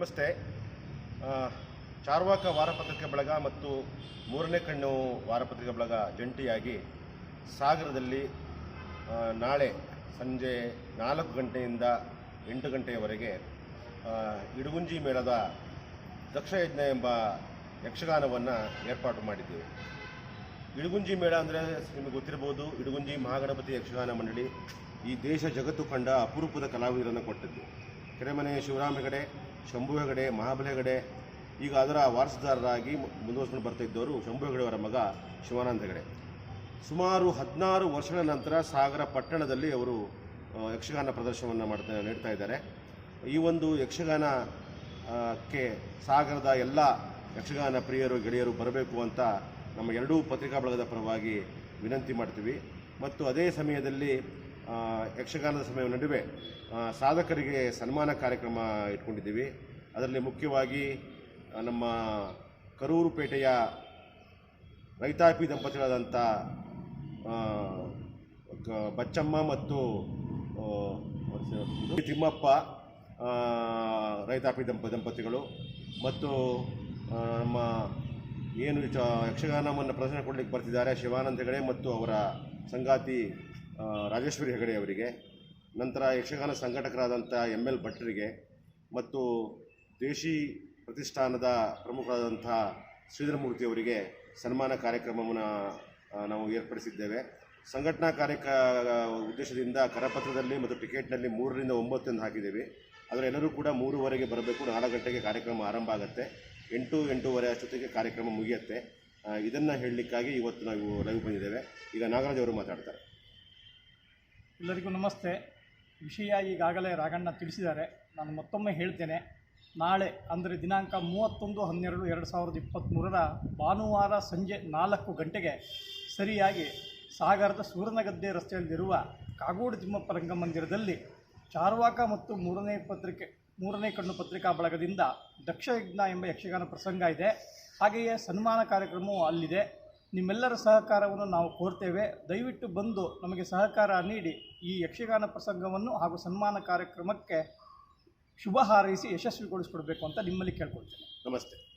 ನಮಸ್ತೆ. ಚಾರ್ವಾಕ ವಾರಪತ್ರಿಕೆ ಬಳಗ ಮತ್ತು ಮೂರನೇ ಕಣ್ಣು ವಾರಪತ್ರಿಕೆ ಬಳಗ ಜಂಟಿಯಾಗಿ ಸಾಗರದಲ್ಲಿ ನಾಳೆ ಸಂಜೆ ನಾಲ್ಕು ಗಂಟೆಯಿಂದ ಎಂಟು ಗಂಟೆಯವರೆಗೆ ಇಡಗುಂಜಿ ಮೇಳದ ದಕ್ಷಯಜ್ಞ ಎಂಬ ಯಕ್ಷಗಾನವನ್ನು ಏರ್ಪಾಡು ಮಾಡಿದ್ದೀವಿ. ಇಡಗುಂಜಿ ಮೇಳ ಅಂದರೆ ನಿಮಗೆ ಗೊತ್ತಿರ್ಬೋದು, ಇಡಗುಂಜಿ ಮಹಾಗಣಪತಿ ಯಕ್ಷಗಾನ ಮಂಡಳಿ ಈ ದೇಶ ಜಗತ್ತು ಕಂಡ ಅಪರೂಪದ ಕಲಾವಿದರನ್ನು ಕೊಟ್ಟದ್ದು. ಕೆರೆಮನೆ ಶಿವರಾಮ ಹೆಗಡೆ ಶಂಭು ಹೆಗಡೆ ಮಹಾಬಲ ಹೆಗಡೆ ಈಗ ಅದರ ವಾರಸುದಾರರಾಗಿ ಮುಂದುವರ್ಸ್ಕೊಂಡು ಬರ್ತಾ ಇದ್ದವರು ಶಂಭು ಹೆಗಡೆಯವರ ಮಗ ಶಿವಾನಂದ ಹೆಗಡೆ. ಸುಮಾರು ಹದಿನಾರು ವರ್ಷಗಳ ನಂತರ ಸಾಗರ ಪಟ್ಟಣದಲ್ಲಿ ಅವರು ಯಕ್ಷಗಾನ ಪ್ರದರ್ಶನವನ್ನು ಮಾಡ್ತಾ ನೀಡ್ತಾ ಇದ್ದಾರೆ. ಈ ಒಂದು ಯಕ್ಷಗಾನ ಆ, ಕ್ಕೆ ಸಾಗರದ ಎಲ್ಲ ಯಕ್ಷಗಾನ ಪ್ರಿಯರು ಗೆಳೆಯರು ಬರಬೇಕು ಅಂತ ನಮ್ಮ ಎರಡೂ ಪತ್ರಿಕಾ ಬಳಗದ ಪರವಾಗಿ ವಿನಂತಿ ಮಾಡ್ತೀವಿ. ಮತ್ತು ಅದೇ ಸಮಯದಲ್ಲಿ ಯಕ್ಷಗಾನದ ಸಮಯ ನಡುವೆ ಸಾಧಕರಿಗೆ ಸನ್ಮಾನ ಕಾರ್ಯಕ್ರಮ ಇಟ್ಕೊಂಡಿದ್ದೀವಿ. ಅದರಲ್ಲಿ ಮುಖ್ಯವಾಗಿ ನಮ್ಮ ಕರೂರು ಪೇಟೆಯ ರೈತಾಪಿ ದಂಪತಿಗಳಾದಂಥ ಬಚ್ಚಮ್ಮ ಮತ್ತು ತಿಮ್ಮಪ್ಪ ರೈತಾಪಿ ದಂಪ, ದಂಪತಿಗಳು ಮತ್ತು ನಮ್ಮ ಏನು ಯಕ್ಷಗಾನವನ್ನು ಪ್ರದರ್ಶನ ಕೊಡಲಿಕ್ಕೆ ಬರ್ತಿದ್ದಾರೆ ಶಿವಾನಂದ ಹೆಗಡೆ ಮತ್ತು ಅವರ ಸಂಗಾತಿ ರಾಜೇಶ್ವರಿ ಹೆಗಡೆ ಅವರಿಗೆ, ನಂತರ ಯಕ್ಷಗಾನ ಸಂಘಟಕರಾದಂಥ ಎಂ ಎಲ್ ಭಟ್ರಿಗೆ, ಮತ್ತು ದೇಶಿ ಪ್ರತಿಷ್ಠಾನದ ಪ್ರಮುಖರಾದಂಥ ಶ್ರೀಧರಮೂರ್ತಿ ಅವರಿಗೆ ಸನ್ಮಾನ ಕಾರ್ಯಕ್ರಮವನ್ನು ನಾವು ಏರ್ಪಡಿಸಿದ್ದೇವೆ. ಸಂಘಟನಾ ಕಾರ್ಯಕ ಉದ್ದೇಶದಿಂದ ಕರಪತ್ರದಲ್ಲಿ ಮತ್ತು ಟಿಕೆಟ್ನಲ್ಲಿ ಮೂರರಿಂದ ಒಂಬತ್ತು ಎಂದು ಹಾಕಿದ್ದೇವೆ. ಆದರೆ ಎಲ್ಲರೂ ಕೂಡ ಮೂರುವರೆಗೆ ಬರಬೇಕು. ನಾಲ್ಕು ಗಂಟೆಗೆ ಕಾರ್ಯಕ್ರಮ ಆರಂಭ ಆಗುತ್ತೆ. ಎಂಟು, ಎಂಟೂವರೆ ಅಷ್ಟೊತ್ತಿಗೆ ಕಾರ್ಯಕ್ರಮ ಮುಗಿಯುತ್ತೆ. ಇದನ್ನು ಹೇಳಲಿಕ್ಕಾಗಿ ಇವತ್ತು ನಾವು ಲೈವ್ ಬಂದಿದ್ದೇವೆ. ಈಗ ನಾಗರಾಜ್ ಅವರು ಮಾತಾಡ್ತಾರೆ. ಎಲ್ಲರಿಗೂ ನಮಸ್ತೆ. ವಿಷಯ ಈಗಾಗಲೇ ರಾಘಣ್ಣ ತಿಳಿಸಿದ್ದಾರೆ. ನಾನು ಮತ್ತೊಮ್ಮೆ ಹೇಳ್ತೇನೆ. ನಾಳೆ ಅಂದರೆ ದಿನಾಂಕ ಮೂವತ್ತೊಂದು ಹನ್ನೆರಡು ಎರಡು ಸಾವಿರದ ಇಪ್ಪತ್ತ್ಮೂರರ ಭಾನುವಾರ ಸಂಜೆ ನಾಲ್ಕು ಗಂಟೆಗೆ ಸರಿಯಾಗಿ ಸಾಗರದ ಸುವರ್ಣಗದ್ದೆ ರಸ್ತೆಯಲ್ಲಿರುವ ಕಾಗೋಡು ತಿಮ್ಮಪ್ಪ ರಂಗಮಂದಿರದಲ್ಲಿ ಚಾರ್ವಾಕ ಮತ್ತು ಮೂರನೇ ಪತ್ರಿಕೆ, ಮೂರನೇ ಕಣ್ಣು ಪತ್ರಿಕಾ ಬಳಗದಿಂದ ದಕ್ಷಯಜ್ಞ ಎಂಬ ಯಕ್ಷಗಾನ ಪ್ರಸಂಗ ಇದೆ. ಹಾಗೆಯೇ ಸನ್ಮಾನ ಕಾರ್ಯಕ್ರಮವೂ ಅಲ್ಲಿದೆ. ನಿಮ್ಮೆಲ್ಲರ ಸಹಕಾರವನ್ನು ನಾವು ಕೋರ್ತೇವೆ. ದಯವಿಟ್ಟು ಬಂದು ನಮಗೆ ಸಹಕಾರ ನೀಡಿ ಈ ಯಕ್ಷಗಾನ ಪ್ರಸಂಗವನ್ನು ಹಾಗೂ ಸನ್ಮಾನ ಕಾರ್ಯಕ್ರಮಕ್ಕೆ ಶುಭ ಹಾರೈಸಿ ಯಶಸ್ವಿಗೊಳಿಸಿಕೊಡ್ಬೇಕು ಅಂತ ನಿಮ್ಮಲ್ಲಿ ಕೇಳ್ಕೊಳ್ತೇನೆ. ನಮಸ್ತೆ.